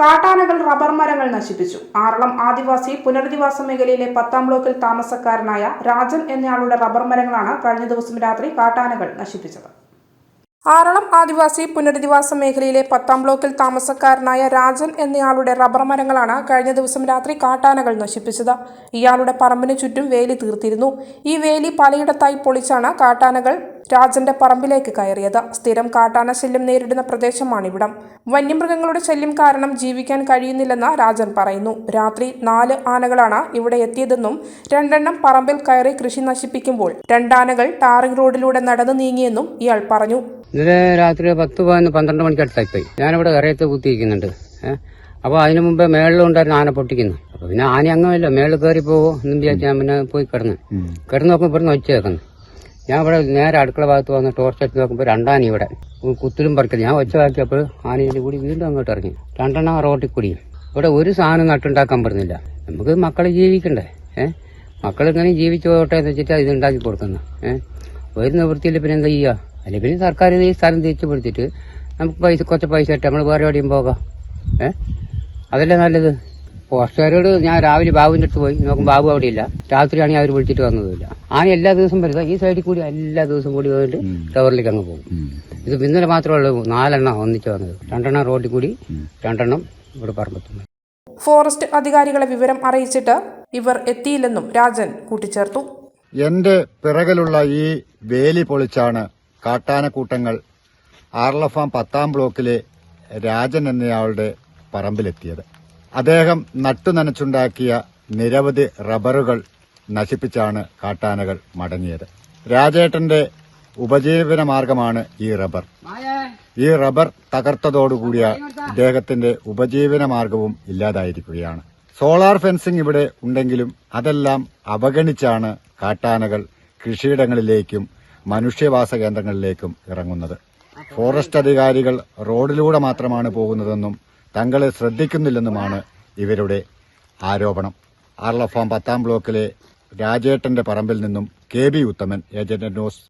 കാട്ടാനകൾ റബ്ബർ മരങ്ങൾ നശിപ്പിച്ചു. ആറളം ആദിവാസി പുനരധിവാസ മേഖലയിലെ പത്താം ബ്ലോക്കിൽ താമസക്കാരനായ രാജൻ എന്നയാളുടെ റബ്ബർ മരങ്ങളാണ് കഴിഞ്ഞ ദിവസം രാത്രി കാട്ടാനകൾ നശിപ്പിച്ചത്. ആറളം ആദിവാസി പുനരധിവാസ മേഖലയിലെ പത്താം ബ്ലോക്കിൽ താമസക്കാരനായ രാജൻ എന്നയാളുടെ റബ്ബർ മരങ്ങളാണ് കഴിഞ്ഞ ദിവസം രാത്രി കാട്ടാനകൾ നശിപ്പിച്ചത്. ഇയാളുടെ പറമ്പിന് ചുറ്റും വേലി തീർത്തിരുന്നു. ഈ വേലി പലയിടത്തായി പൊളിച്ചാണ് കാട്ടാനകൾ രാജന്റെ പറമ്പിലേക്ക് കയറിയത്. സ്ഥിരം കാട്ടാന ശല്യം നേരിടുന്ന പ്രദേശമാണിവിടം. വന്യമൃഗങ്ങളുടെ ശല്യം കാരണം ജീവിക്കാൻ കഴിയുന്നില്ലെന്ന് രാജൻ പറയുന്നു. രാത്രി നാല് ആനകളാണ് ഇവിടെ എത്തിയതെന്നും രണ്ടെണ്ണം പറമ്പിൽ കയറി കൃഷി നശിപ്പിക്കുമ്പോൾ രണ്ടാനകൾ ടാറിംഗ് റോഡിലൂടെ നടന്നു നീങ്ങിയെന്നും ഇയാൾ പറഞ്ഞു. ഇന്നലെ രാത്രി പത്ത് പതിനൊന്ന് പന്ത്രണ്ട് മണിക്ക് അടുത്തായിപ്പോയി. ഞാനിവിടെ കരയത്ത് കുത്തിയിരിക്കുന്നുണ്ട്. ഏഹ് അപ്പോൾ അതിന് മുമ്പേ മേളിലുണ്ടായിരുന്ന ആന പൊട്ടിക്കുന്നു. അപ്പോൾ പിന്നെ ആന അങ്ങമില്ല. മേളിൽ കയറി പോകുമോ എന്നും വിചാരിച്ച് ഞാൻ പിന്നെ പോയി കിടന്ന്. കിടന്ന് നോക്കുമ്പോൾ ഇവിടുന്ന് ഒച്ച കേൾക്കുന്നു. ഞാൻ ഇവിടെ നേരെ അടുക്കള ഭാഗത്ത് വന്ന് ടോർച്ച് നോക്കുമ്പോൾ രണ്ടാന ഇവിടെ. കുത്തിലും പറിക്കൽ. ഞാൻ ഒച്ച വാക്കിയപ്പോൾ ആനയുടെ കൂടി വീണ്ടും അങ്ങോട്ട് ഇറങ്ങി. രണ്ടെണ്ണം റോട്ടിൽ കൂടി. ഇവിടെ ഒരു സാധനം നട്ടുണ്ടാക്കാൻ പറ്റുന്നില്ല. നമുക്ക് മക്കളെ ജീവിക്കണ്ടേ? ഏഹ് മക്കളിങ്ങനെ ജീവിച്ചു പോകട്ടെ എന്ന് വെച്ചിട്ട് ഇത് ഉണ്ടാക്കി കൊടുക്കുന്നു. ഏഹ് ഒരു നിവൃത്തിയിൽ പിന്നെ എന്താ ചെയ്യുക? അല്ലെങ്കിൽ പിന്നെ സർക്കാർ ഈ സ്ഥലം തിരിച്ചു പിടിച്ചിട്ട് നമുക്ക് പൈസ കുറച്ച് പൈസ ഇട്ട് നമ്മൾ വേറെ എവിടെയും പോകാം. ഏഹ് അതല്ലേ നല്ലത്? പോസ്റ്റുകാരോട് ഞാൻ രാവിലെ ബാബുവിന്റെ അടുത്ത് പോയി. നോക്കും ബാബു അവിടെ ഇല്ല രാത്രിയാണെങ്കിൽ അവർ വിളിച്ചിട്ട് വന്നതുമില്ല. ആന എല്ലാ ദിവസവും വരുന്നത്. ഈ സൈഡിൽ കൂടി എല്ലാ ദിവസവും കൂടി വന്നിട്ട് ടവറിലേക്ക് അങ്ങ് പോകും. ഇത് ഇന്നലെ മാത്രമേ ഉള്ളൂ. നാലെണ്ണം ഒന്നിച്ച് വന്നത്. രണ്ടെണ്ണം റോഡിൽ കൂടി രണ്ടെണ്ണം ഇവിടെ പറമ്പത്തുണ്ട്. ഫോറസ്റ്റ് അധികാരികളെ വിവരം അറിയിച്ചിട്ട് ഇവർ എത്തിയില്ലെന്നും രാജൻ കൂട്ടിച്ചേർത്തു. എന്റെ പിറകിലുള്ള ഈ വേലി പൊളിച്ചാണ് കാട്ടാനക്കൂട്ടങ്ങൾ ആർലഫാം പത്താം ബ്ലോക്കിലെ രാജൻ എന്നയാളുടെ പറമ്പിലെത്തിയത്. അദ്ദേഹം നട്ടുനനച്ചുണ്ടാക്കിയ നിരവധി റബ്ബറുകൾ നശിപ്പിച്ചാണ് കാട്ടാനകൾ മടങ്ങിയത്. രാജേട്ടന്റെ ഉപജീവന മാർഗമാണ് ഈ റബ്ബർ. ഈ റബ്ബർ തകർത്തതോടുകൂടിയ ഇദ്ദേഹത്തിന്റെ ഉപജീവന മാർഗവും ഇല്ലാതായിരിക്കുകയാണ്. സോളാർ ഫെൻസിംഗ് ഇവിടെ ഉണ്ടെങ്കിലും അതെല്ലാം അവഗണിച്ചാണ് കാട്ടാനകൾ കൃഷിയിടങ്ങളിലേക്കും മനുഷ്യവാസ കേന്ദ്രങ്ങളിലേക്കും ഇറങ്ങുന്നത്. ഫോറസ്റ്റ് അധികാരികൾ റോഡിലൂടെ മാത്രമാണ് പോകുന്നതെന്നും തങ്ങളെ ശ്രദ്ധിക്കുന്നില്ലെന്നുമാണ് ഇവരുടെ ആരോപണം. ആർലഫാം പത്താം ബ്ലോക്കിലെ രാജേട്ടന്റെ പറമ്പിൽ നിന്നും K B Uthaman agent news.